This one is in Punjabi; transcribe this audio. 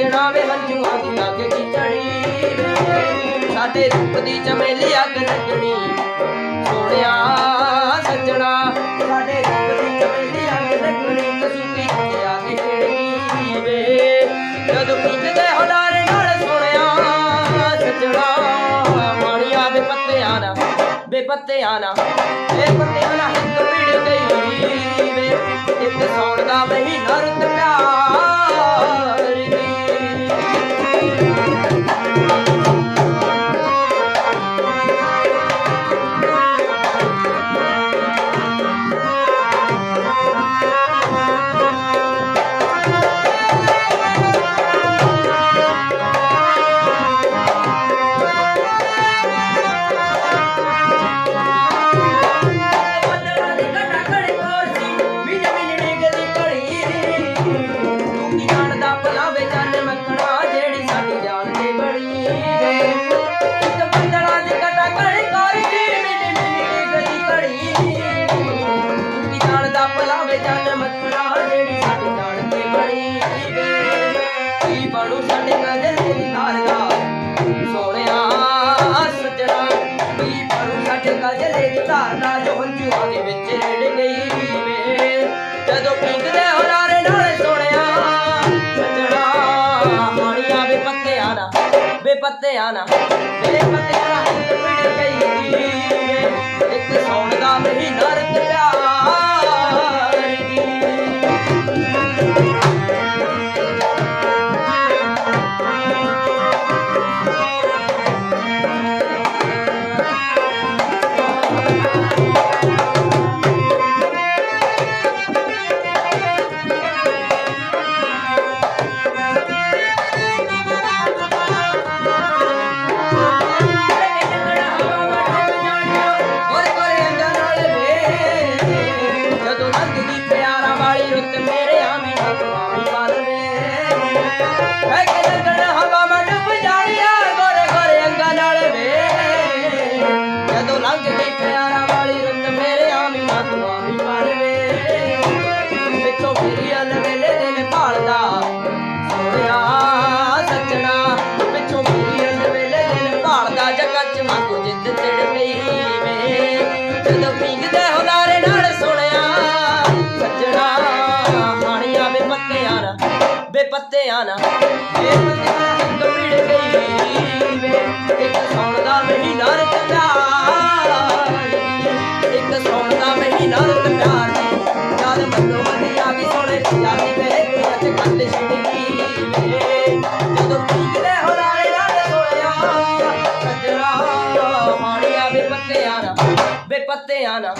ਅੱਗ ਸੱਜਣਾ ਵੇ ਹੰਝੂਆਂ ਦੀ ਅੱਗ ਕੀ ਚੜੀ। ਸਾਡੇ ਰੂਪ ਦੀ ਚਮੇਲੀ ਅੱਗ ਲੱਗਣੀ। ਸੋਹਣਿਆ ਸੱਜਣਾ, ਸਾਡੇ ਰੂਪ ਦੀ ਚਮੇਲੀ ਅੱਗ ਲੱਗਣੀ। ਕਸੂਤੀ ਤੇ ਆ ਕੇ ਵੇ? ਜਦੋਂ ਪੀਂਦੇ ਹੋਦਾਰੇ ਨਾਲ ਸੋਹਣਿਆ ਸੱਜਣਾ, ਮਾਣੀਆਂ ਦੇ ਪੱਤਿਆਂ ਨਾ ਬੇਪੱਤਿਆਂ ਨਾ ਬੇਪੱਤਿਆਂ ਨਾ ਇੱਕ ਭਿੜ ਗਈ ਵੇ। ਇੱਕ ਸੌਣ ਦਾ ਮਹੀਨਾ ਰੁੱਤ ਪਿਆਰ ਕੀ ਬਣੂ ਸਾਡੇ ਗਜਲ ਦੀ ਧਾਰ ਸੋਹਣਿਆ ਸੱਜਣਾ ਕੀ ਬਣੂ ਸਾਡੇ ਗਜਲ ਦੀ ਧਾਰ ਜੋ ਹੰਝੂਆਂ ਦੇ ਵਿੱਚ ਰੜ ਗਈ ਵੇ ਜਦੋਂ ਪੀਂਦੇ ਹੋਰਾਰੇ ਨਾਲ ਸੋਹਣਿਆ ਸੱਜਣਾ ਮਾਣੀਆਂ ਵੇ ਪੱਤਿਆਂ ਨਾ ਵੇ ਪੱਤਿਆਂ ਨਾ ਵੇ ਪੱਤਿਆਂ ਨਾ ਪਿੜ ਗਈ ਵੇ ਇੱਕ ਸੌਣ ਦਾ ਮਹੀਨਾ ਰਤ ਪਿਆਰ ਦੀ ਜਦੋਂ ਨਾ ਵੇ ਪੱਤਿਆਂ ਇੱਕ ਭਿੜ ਗਈ ਵੇ ਇੱਕ ਸੌਣ ਦਾ ਮਹੀਨਾ ਰਤ ਪਿਆਰ ਇੱਕ ਸੌਣ ਦਾ ਮਹੀਨਾ ਰਤ ਪਿਆਰ ਦੀ ਜਦ ਮੱਲੋ ਮੱਲੀਆਂ ਵੀ ਸੋਹਣੇ ਜਾਂਦੀ ਮੇਰੇ ਕੁੜੀਆਂ ਚ ਗੱਲ ਛਿੜਕੀ ਵੇ ਜਦੋਂ ਪੀਂਦੇ ਹੁਲਾਰੇ ਨਾਲ ਸੋਹਣਿਆ ਸੱਜਣਾ ਹਾਣੀਆਂ ਵੇ ਪੱਤਿਆਂ ਨਾ ਵੇ ਪੱਤਿਆਂ ਨਾ